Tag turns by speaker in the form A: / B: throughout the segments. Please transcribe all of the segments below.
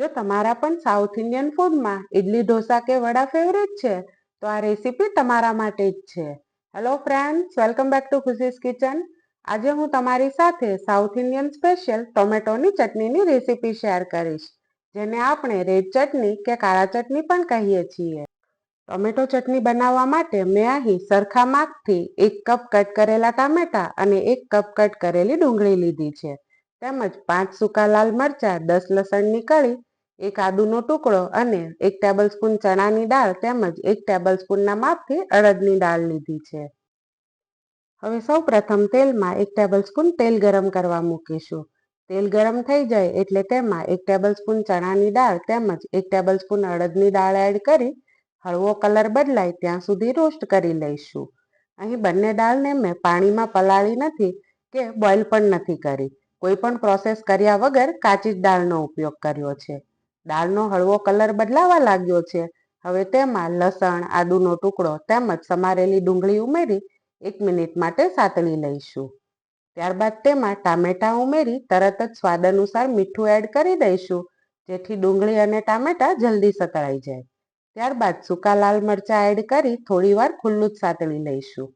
A: જો તમારા પણ સાઉથ ઇન્ડિયન ફૂડમાં ઇડલી ઢોસા કે વડા ફેવરેટ છે, તો આ રેસીપી તમારા માટે જ છે. Hello friends welcome back to Khushi's kitchen આજે હું તમારી સાથે સાઉથ ઇન્ડિયન સ્પેશિયલ ટોમેટોની ચટણીની રેસીપી શેર કરીશ, જેને આપણે રેડ ચટણી કે કાળા ચટણી પણ કહીએ છીએ. ટોમેટો ચટણી બનાવવા માટે મેં અહીં સરખા માપથી એક કપ કટ કરેલા ટામેટા અને એક કપ કટ કરેલી ડુંગળી લીધી છે. તેમજ પાંચ સૂકા લાલ મરચાં, દસ લસણની કળી એક આદુનો ટુકડો અને એક ટેબલ સ્પૂન ચણાની દાળ તેમજ એક ટેબલ સ્પૂનના માપથી અડદની દાળ લીધી છે. હવે સૌ પ્રથમ તેલમાં એક ટેબલ સ્પૂન તેલ ગરમ કરવા મૂકીશું. તેલ ગરમ થઈ જાય એટલે તેમાં એક ટેબલ સ્પૂન ચણાની દાળ તેમજ એક ટેબલ સ્પૂન અડદની દાળ એડ કરી હળવો કલર બદલાય ત્યાં સુધી રોસ્ટ કરી લઈશું. અહીં બંને દાળને મેં પાણીમાં પલાળી નથી કે બોઇલ પણ નથી કરી. કોઈ પણ પ્રોસેસ કર્યા વગર કાચી જ દાળનો ઉપયોગ કર્યો છે. દાળનો હળવો કલર બદલાવા લાગ્યો છે. હવે તેમાં લસણ, આદુનો ટુકડો તેમજ સમારેલી ડુંગળી ઉમેરી એક મિનિટ માટે સાતળી લઈશું. ત્યારબાદ તેમાં ટામેટા ઉમેરી તરત જ સ્વાદ અનુસાર મીઠું એડ કરી દઈશું, જેથી ડુંગળી અને ટામેટા જલ્દી સતળાઈ જાય. ત્યારબાદ સૂકા લાલ મરચાં એડ કરી થોડીવાર ખુલ્લું જ સાતળી લઈશું.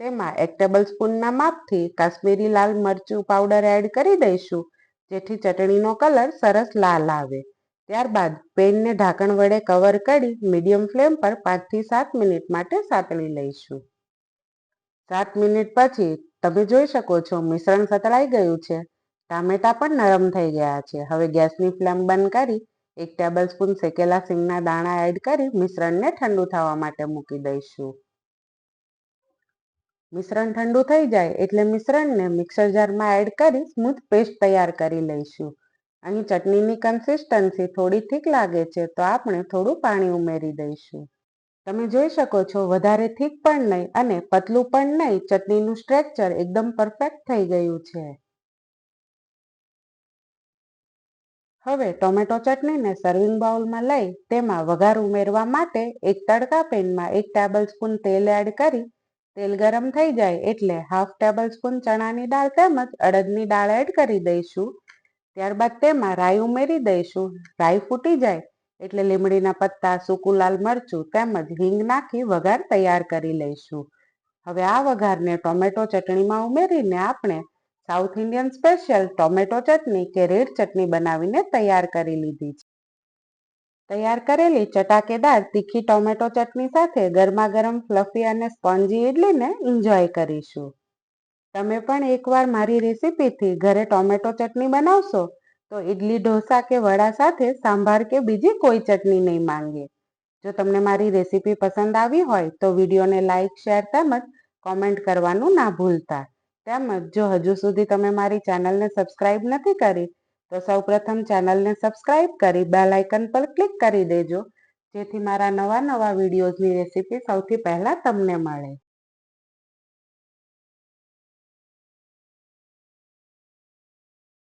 A: તેમાં એક ટેબલ સ્પૂનના માપથી કાશ્મીરી લાલ મરચું પાવડર એડ કરી દઈશું, જેથી ચટણીનો કલર સરસ લાલ આવે. ત્યારબાદ પેનને ઢાંકણ વડે કવર કરી મીડિયમ ફ્લેમ પર પાંચથી સાત મિનિટ માટે સાતળી લઈશું. સાત મિનિટ પછી તમે જોઈ શકો છો મિશ્રણ સતળાઈ ગયું છે. ટામેટા પણ નરમ થઈ ગયા છે. હવે ગેસની ફ્લેમ બંધ કરી એક ટેબલ સ્પૂન શેકેલા સિંગના દાણા એડ કરી મિશ્રણને ઠંડુ થવા માટે મૂકી દઈશું. મિશ્રણ ઠંડુ થઈ જાય એટલે મિશ્રણને મિક્સર જારમાં એડ કરી સ્મૂથ પેસ્ટ તૈયાર કરી લઈશું. અહીં ચટણીની કન્સિસ્ટન્સી થોડી થીક લાગે છે, તો આપણે થોડું પાણી ઉમેરી દઈશું. તમે જોઈ શકો છો, વધારે થીક પણ નહીં અને પતલું પણ નહીં, ચટણીનું સ્ટ્રેક્ચર એકદમ પરફેક્ટ થઈ ગયું છે. હવે ટોમેટો ચટણીને સર્વિંગ બાઉલમાં લઈ, તેમાં વઘાર ઉમેરવા માટે એક તડકા પેનમાં એક ટેબલ સ્પૂન તેલ એડ કરી, તેલ ગરમ થઈ જાય એટલે હાફ ટેબલ સ્પૂન ચણાની દાળ તેમજ અડદની દાળ એડ કરી દઈશું. ત્યારબાદ તેમાં રાઈ ઉમેરી દઈશું. રાઈ ફૂટી જાય એટલે લીમડીના પત્તા, સૂકું લાલ મરચું તેમજ હિંગ નાખી વઘાર તૈયાર કરી લઈશું. હવે આ વઘારને ટોમેટો ચટણીમાં ઉમેરીને આપણે south Indian special tomato chutney કે રેડ ચટણી બનાવીને તૈયાર કરી લીધી છે. તૈયાર કરેલી ચટાકેદાર તીખી ટોમેટો ચટણી સાથે ગરમા ગરમ ફ્લફી અને સ્પોન્જી ઇડલીને એન્જોય કરીશું. તમે પણ એકવાર મારી રેસીપીથી ઘરે ટોમેટો ચટણી બનાવશો, તો ઇડલી ઢોસા કે વડા સાથે સાંભાર કે બીજી કોઈ ચટણી નહીં માંગે. જો તમને મારી રેસીપી પસંદ આવી હોય, તો વિડીયોને લાઇક શેર તેમજ કોમેન્ટ કરવાનું ના ભૂલતા. તેમજ જો હજુ સુધી તમે મારી ચેનલને સબસ્ક્રાઇબ નથી કરી, તો સૌપ્રથમ ચેનલને સબસ્ક્રાઇબ કરી બેલ આઇકન પર ક્લિક કરી દેજો, જેથી મારા નવા નવા વિડીયોઝની રેસીપી સૌથી પહેલાં તમને મળે.